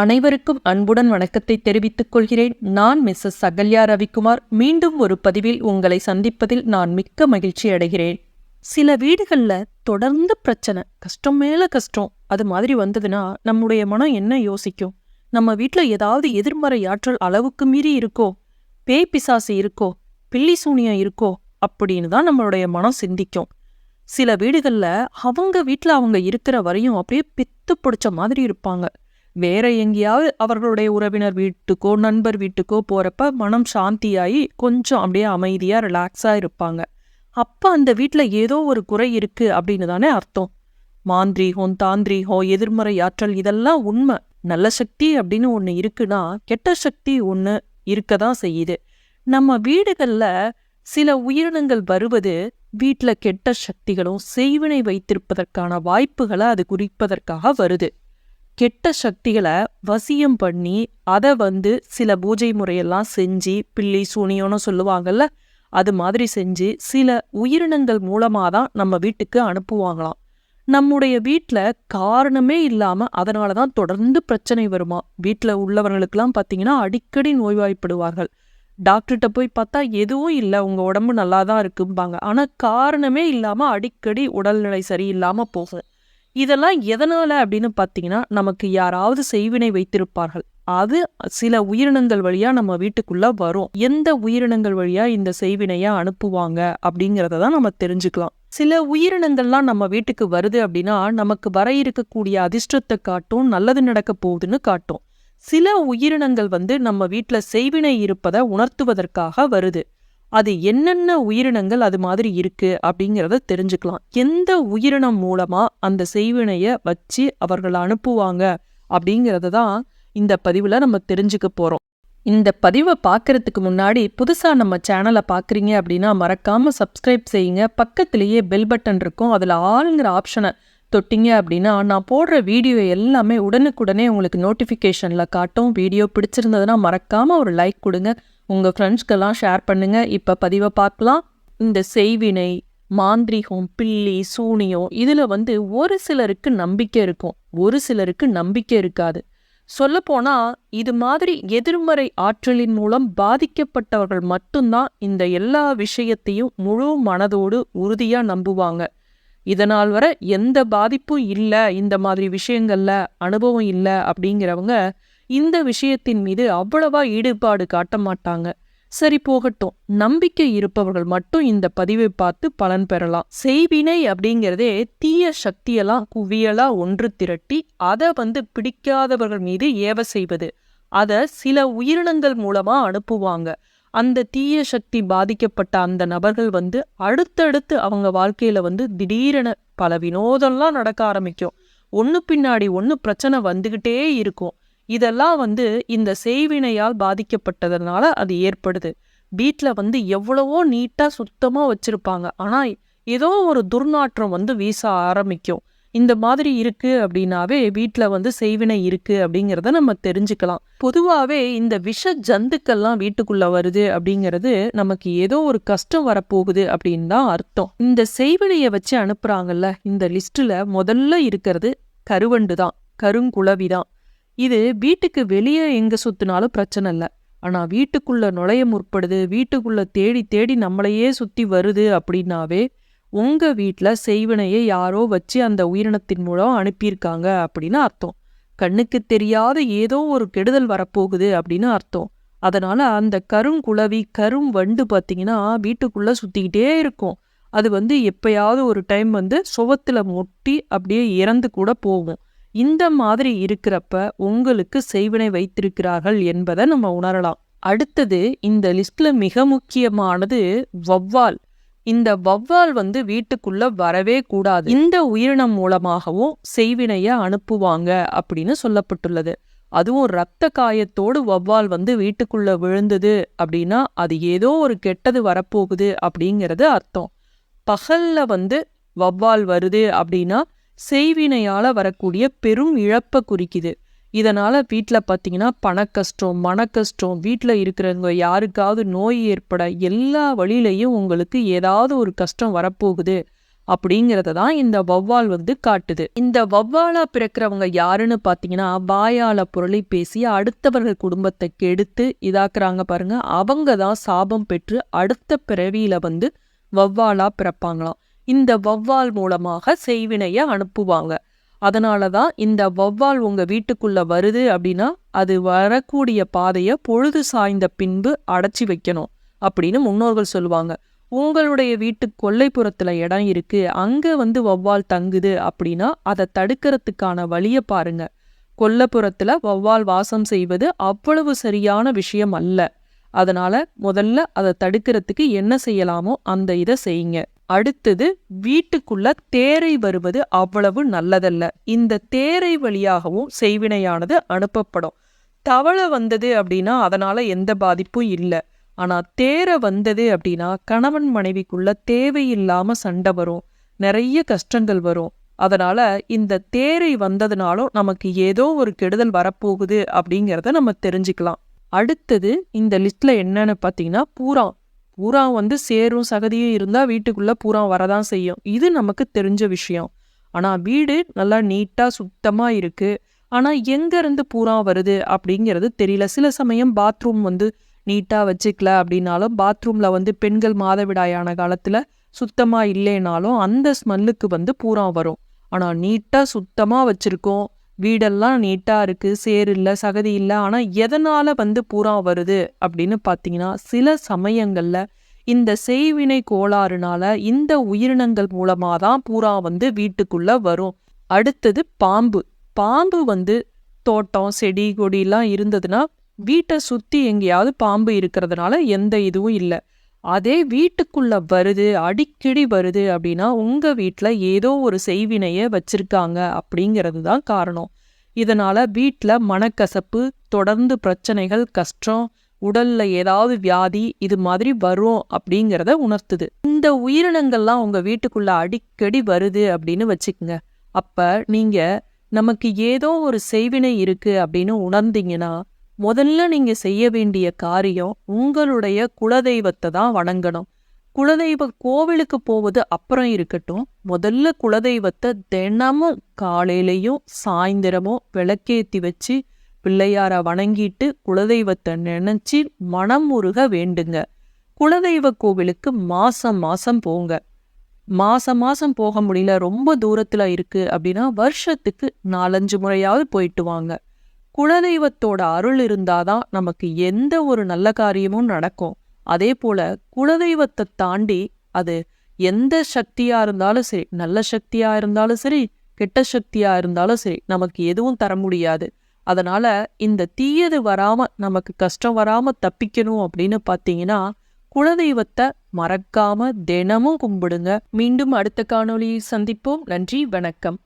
அனைவருக்கும் அன்புடன் வணக்கத்தை தெரிவித்துக் கொள்கிறேன். நான் மிஸ்ஸஸ் சகல்யா ரவிக்குமார். மீண்டும் ஒரு பதிவில் உங்களை சந்திப்பதில் நான் மிக்க மகிழ்ச்சி அடைகிறேன். சில வீடுகளில் தொடர்ந்து பிரச்சனை கஷ்டம் மேல கஷ்டம் அது மாதிரி வந்ததுன்னா நம்முடைய மனம் என்ன யோசிக்கும்? நம்ம வீட்டில் ஏதாவது எதிர்மறை ஆற்றல் அளவுக்கு மீறி இருக்கோ? பேய் பிசாசு இருக்கோ? பில்லி சூனியம் இருக்கோ? அப்படின்னு தான் நம்மளுடைய மனம் சிந்திக்கும். சில வீடுகளில் அவங்க வீட்டில் அவங்க இருக்கிற வரையும் அப்படியே பித்து பிடிச்ச மாதிரி இருப்பாங்க. வேற எங்கேயாவது அவர்களுடைய உறவினர் வீட்டுக்கோ நண்பர் வீட்டுக்கோ போறப்ப மனம் சாந்தியாகி கொஞ்சம் அப்படியே அமைதியா ரிலாக்ஸா இருப்பாங்க. அப்ப அந்த வீட்ல ஏதோ ஒரு குறை இருக்கு அப்படின்னு தானே அர்த்தம். மாந்திரீகம் தாந்திரீகம் எதிர்மறை ஆற்றல் இதெல்லாம் உண்மை. நல்ல சக்தி அப்படின்னு ஒன்று இருக்குன்னா கெட்ட சக்தி ஒன்று இருக்க தான் செய்யுது. நம்ம வீடுகள்ல சில உயிரினங்கள் வருவது வீட்ல கெட்ட சக்திகளும் செய்வினை வைத்திருப்பதற்கான வாய்ப்புகளை அது குறிப்பதற்காக வருது. கெட்ட சக்திகளை வசியம் பண்ணி அதை வந்து சில பூஜை முறையெல்லாம் செஞ்சு பில்லி சூனியோன்னு சொல்லுவாங்கல்ல அது மாதிரி செஞ்சு சில உயிரினங்கள் மூலமாக தான் நம்ம வீட்டுக்கு அனுப்புவாங்களாம். நம்முடைய வீட்டில் காரணமே இல்லாமல் அதனால தான் தொடர்ந்து பிரச்சனை வருமா? வீட்டில் உள்ளவர்களுக்கெல்லாம் பார்த்தீங்கன்னா அடிக்கடி நோய்வாய்ப்படுவார்கள். டாக்டர்கிட்ட போய் பார்த்தா எதுவும் இல்லை உங்கள் உடம்பு நல்லா தான் இருக்கும்பாங்க. ஆனால் காரணமே இல்லாமல் அடிக்கடி உடல்நிலை சரியில்லாமல் போகும். இதெல்லாம் எதனால் அப்படின்னு பார்த்தீங்கன்னா நமக்கு யாராவது செய்வினை வைத்திருப்பார்கள். அது சில உயிரினங்கள் வழியாக நம்ம வீட்டுக்குள்ளே வரும். எந்த உயிரினங்கள் வழியாக இந்த செய்வினையை அனுப்புவாங்க அப்படிங்கிறத தான் நம்ம தெரிஞ்சுக்கலாம். சில உயிரினங்கள்லாம் நம்ம வீட்டுக்கு வருது அப்படின்னா நமக்கு வர இருக்கக்கூடிய அதிர்ஷ்டத்தை காட்டும் நல்லது நடக்க போகுதுன்னு காட்டும். சில உயிரினங்கள் வந்து நம்ம வீட்டில் செய்வினை இருப்பதை உணர்த்துவதற்காக வருது. அது என்னென்ன உயிரினங்கள் அது மாதிரி இருக்கு அப்படிங்கிறத தெரிஞ்சுக்கலாம். எந்த உயிரினம் மூலமா அந்த செய்வினைய வச்சு அவர்கள் அனுப்புவாங்க அப்படிங்கிறத தான் இந்த பதிவுல நம்ம தெரிஞ்சுக்க போறோம். இந்த பதிவை பார்க்கறதுக்கு முன்னாடி புதுசா நம்ம சேனலை பார்க்குறீங்க அப்படின்னா மறக்காம சப்ஸ்கிரைப் செய்யுங்க. பக்கத்திலேயே பெல் பட்டன் இருக்கும். அதுல ஆளுங்கிற ஆப்ஷனை தொட்டிங்க அப்படின்னா நான் போடுற வீடியோ எல்லாமே உடனுக்குடனே உங்களுக்கு நோட்டிஃபிகேஷனில் காட்டும். வீடியோ பிடிச்சிருந்ததுன்னா மறக்காம ஒரு லைக் கொடுங்க. உங்கள் ஃப்ரெண்ட்ஸ்க்கெல்லாம் ஷேர் பண்ணுங்க. இப்போ பதிவை பார்க்கலாம். இந்த செய்வினை மாந்திரிகம் பில்லி சூனியம் இதில் வந்து ஒரு சிலருக்கு நம்பிக்கை இருக்கும். ஒரு சிலருக்கு நம்பிக்கை இருக்காது. சொல்லப்போனால் இது மாதிரி எதிர்மறை ஆற்றலின் மூலம் பாதிக்கப்பட்டவர்கள் மட்டும்தான் இந்த எல்லா விஷயத்தையும் முழு மனதோடு உறுதியாக நம்புவாங்க. இதனால் வர எந்த பாதிப்பும் இல்லை. இந்த மாதிரி விஷயங்கள்ல அனுபவம் இல்லை அப்படிங்கிறவங்க இந்த விஷயத்தின் மீது அவ்வளவா ஈடுபாடு காட்ட மாட்டாங்க. சரி போகட்டும். நம்பிக்கை இருப்பவர்கள் மட்டும் இந்த பதிவை பார்த்து பலன் பெறலாம். செய்வினை அப்படிங்கிறதே தீய சக்தியெல்லாம் குவியலா ஒன்று திரட்டி அதை வந்து பிடிக்காதவர்கள் மீது ஏவ செய்வது. அதை சில உயிரினங்கள் மூலமா அனுப்புவாங்க. அந்த தீய சக்தி பாதிக்கப்பட்ட அந்த நபர்கள் வந்து அடுத்தடுத்து அவங்க வாழ்க்கையில வந்து திடீரென பல வினோதம்லாம் நடக்க ஆரம்பிக்கும். ஒன்று பின்னாடி ஒன்று பிரச்சனை வந்துக்கிட்டே இருக்கும். இதெல்லாம் வந்து இந்த செய்வினையால் பாதிக்கப்பட்டதுனால அது ஏற்படுது. வீட்டில் வந்து எவ்வளவோ நீட்டாக சுத்தமாக வச்சுருப்பாங்க. ஆனால் ஏதோ ஒரு துர்நாற்றம் வந்து வீச ஆரம்பிக்கும். இந்த மாதிரி இருக்கு அப்படின்னாவே வீட்டில் வந்து செய்வினை இருக்குது அப்படிங்கிறத நம்ம தெரிஞ்சுக்கலாம். பொதுவாகவே இந்த விஷ ஜந்துக்கள்லாம் வீட்டுக்குள்ளே வருது அப்படிங்கிறது நமக்கு ஏதோ ஒரு கஷ்டம் வரப்போகுது அப்படின்னு தான் அர்த்தம். இந்த செய்வினையை வச்சு அனுப்புகிறாங்கல்ல இந்த லிஸ்ட்டில் முதல்ல இருக்கிறது கருவண்டு தான் கருங்குளவி தான் இது வீட்டுக்கு வெளியே எங்க சுத்தினாலும் பிரச்சனை இல்லை. ஆனா வீட்டுக்குள்ள நுழைய முற்படுது வீட்டுக்குள்ள தேடி தேடி நம்மளையே சுத்தி வருது அப்படின்னாவே உங்க வீட்டில் செய்வினையை யாரோ வச்சு அந்த உயிரினத்தின் மூலம் அனுப்பியிருக்காங்க அப்படின்னு அர்த்தம். கண்ணுக்கு தெரியாத ஏதோ ஒரு கெடுதல் வரப்போகுது அப்படின்னு அர்த்தம். அதனால அந்த கருங்குளவி கரும் வண்டு பார்த்தீங்கன்னா வீட்டுக்குள்ள சுத்திக்கிட்டே இருக்கும். அது வந்து எப்பயாவது ஒரு டைம் வந்து சுவத்துல மொட்டி அப்படியே இறந்து கூட போகும். இந்த மாதிரி இருக்கிறப்ப உங்களுக்கு செய்வினை வைத்திருக்கிறார்கள் என்பதை நம்ம உணரலாம். அடுத்தது இந்த லிஸ்ட்ல மிக முக்கியமானது வவ்வால் இந்த வவ்வால் வந்து வீட்டுக்குள்ள வரவே கூடாது. இந்த உயிரினம் மூலமாகவும் செய்வினைய அனுப்புவாங்க அப்படின்னு சொல்லப்பட்டுள்ளது. அதுவும் ரத்த காயத்தோடு வவ்வால் வந்து வீட்டுக்குள்ள விழுந்தது அப்படின்னா அது ஏதோ ஒரு கெட்டது வரப்போகுது அப்படிங்கிறது அர்த்தம். பகல்ல வந்து வவ்வால் வருது அப்படின்னா செய்வினையால வரக்கூடிய பெரும் இழப்பை குறிக்குது. இதனால வீட்டில் பார்த்தீங்கன்னா பணக்கஷ்டம் மனக்கஷ்டம் வீட்டில் இருக்கிறவங்க யாருக்காவது நோய் ஏற்பட எல்லா வழியிலையும் உங்களுக்கு ஏதாவது ஒரு கஷ்டம் வரப்போகுது அப்படிங்கிறத தான் இந்த வௌவால் வந்து காட்டுது. இந்த வௌவாலா பிறக்கிறவங்க யாருன்னு பார்த்தீங்கன்னா வாயால பொருளை பேசி அடுத்தவர்கள் குடும்பத்தை கெடுத்து இதாக்குறாங்க பாருங்க அவங்க தான் சாபம் பெற்று அடுத்த பிறவியில வந்து வௌவாலா பிறப்பாங்களாம். இந்த வௌவால் மூலமாக செய்வினைய அனுப்புவாங்க. அதனால தான் இந்த வௌவால் உங்க வீட்டுக்குள்ள வருது அப்படின்னா அது வரக்கூடிய பாதையை பொழுது சாய்ந்த பின்பு அடைச்சி வைக்கணும் அப்படின்னு முன்னோர்கள் சொல்லுவாங்க. உங்களுடைய வீட்டு கொல்லைப்புறத்துல இடம் இருக்கு அங்க வந்து வௌவால் தங்குது அப்படின்னா அதை தடுக்கிறதுக்கான வழியை பாருங்க. கொல்லப்புறத்தில் வௌவால் வாசம் செய்வது அவ்வளவு சரியான விஷயம் அல்ல. அதனால முதல்ல அதை தடுக்கிறதுக்கு என்ன செய்யலாமோ அந்த இதை செய்யுங்க. அடுத்தது வீட்டுக்குள்ள தேரை வருவது அவ்வளவு நல்லதல்ல. இந்த தேரை வழியாகவும் செய்வினையானது அனுப்பப்படும். தவளை வந்தது அப்படின்னா அதனால எந்த பாதிப்பும் இல்லை. ஆனால் தேரை வந்தது அப்படின்னா கணவன் மனைவிக்குள்ள தேவையில்லாம சண்டை வரும். நிறைய கஷ்டங்கள் வரும். அதனால இந்த தேரை வந்ததுனாலும் நமக்கு ஏதோ ஒரு கெடுதல் வரப்போகுது அப்படிங்கிறத நம்ம தெரிஞ்சுக்கலாம். அடுத்தது இந்த லிஸ்ட்ல என்னன்னு பார்த்தீங்கன்னா பூரா பூரா வந்து சேரும் சகதியும் இருந்தால் வீட்டுக்குள்ள பூரா வரதான் செய்யும். இது நமக்கு தெரிஞ்ச விஷயம். ஆனா வீடு நல்லா நீட்டா சுத்தமா இருக்கு. ஆனா எங்க இருந்து பூரா வருது அப்படிங்கிறது தெரியல. சில சமயம் பாத்ரூம் வந்து நீட்டா வச்சுக்கல அப்படின்னாலும் பாத்ரூம்ல வந்து பெண்கள் மாதவிடாயான காலத்துல சுத்தமா இல்லைனாலும் அந்த ஸ்மெல்லுக்கு வந்து பூரா வரும். ஆனால் நீட்டாக சுத்தமாக வச்சுருக்கோம். வீடெல்லாம் நீட்டாக இருக்கு சேர் இல்லை சகதி இல்லை. ஆனால் எதனால வந்து பூரா வருது அப்படின்னு பார்த்தீங்கன்னா சில சமயங்களில் இந்த செய்வினை கோளாறுனால இந்த உயிரினங்கள் மூலமாக தான் பூரா வந்து வீட்டுக்குள்ளே வரும். அடுத்தது பாம்பு. பாம்பு வந்து தோட்டம் செடி கொடிலாம் இருந்ததுன்னா வீட்டை சுற்றி எங்கேயாவது பாம்பு இருக்கிறதுனால எந்த இதுவும் இல்லை. அதே வீட்டுக்குள்ள வருது அடிக்கடி வருது அப்படின்னா உங்க வீட்டில் ஏதோ ஒரு செய்வினையை வச்சிருக்காங்க அப்படிங்கிறது தான் காரணம். இதனால வீட்ல மனக்கசப்பு தொடர்ந்து பிரச்சனைகள் கஷ்டம் உடல்ல ஏதாவது வியாதி இது மாதிரி வரும் அப்படிங்கிறத உணர்த்துது. இந்த உயிரினங்கள்லாம் உங்க வீட்டுக்குள்ள அடிக்கடி வருது அப்படின்னு வச்சுக்கோங்க. அப்ப நீங்க நமக்கு ஏதோ ஒரு செய்வினை இருக்கு அப்படின்னு உணர்ந்தீங்கன்னா முதல்ல நீங்க செய்ய வேண்டிய காரியம் உங்களுடைய குலதெய்வத்தை தான் வணங்கணும். குலதெய்வ கோவிலுக்கு போவது அப்புறம் இருக்கட்டும். முதல்ல குலதெய்வத்தை தினமும் காலையிலையும் சாயந்தரமும் விளக்கேத்தி வச்சு பிள்ளையார வணங்கிட்டு குலதெய்வத்தை நினச்சி மனம் உருக வேண்டுங்க. குலதெய்வ கோவிலுக்கு மாசம் மாசம் போங்க. மாசம் மாசம் போக முடியல ரொம்ப தூரத்துல இருக்கு அப்படின்னா வருஷத்துக்கு நாலஞ்சு முறையாவது போயிட்டு வாங்க. குலதெய்வத்தோட அருள் இருந்தாதான் நமக்கு எந்த ஒரு நல்ல காரியமும் நடக்கும். அதே போல குலதெய்வத்தை தாண்டி அது எந்த சக்தியா இருந்தாலும் சரி நல்ல சக்தியா இருந்தாலும் சரி கெட்ட சக்தியா இருந்தாலும் சரி நமக்கு எதுவும் தர முடியாது. அதனால இந்த தீயது வராம நமக்கு கஷ்டம் வராம தப்பிக்கணும் அப்படின்னு பாத்தீங்கன்னா குலதெய்வத்தை மறக்காம தினமும் கும்பிடுங்க. மீண்டும் அடுத்த காணொளியை சந்திப்போம். நன்றி வணக்கம்.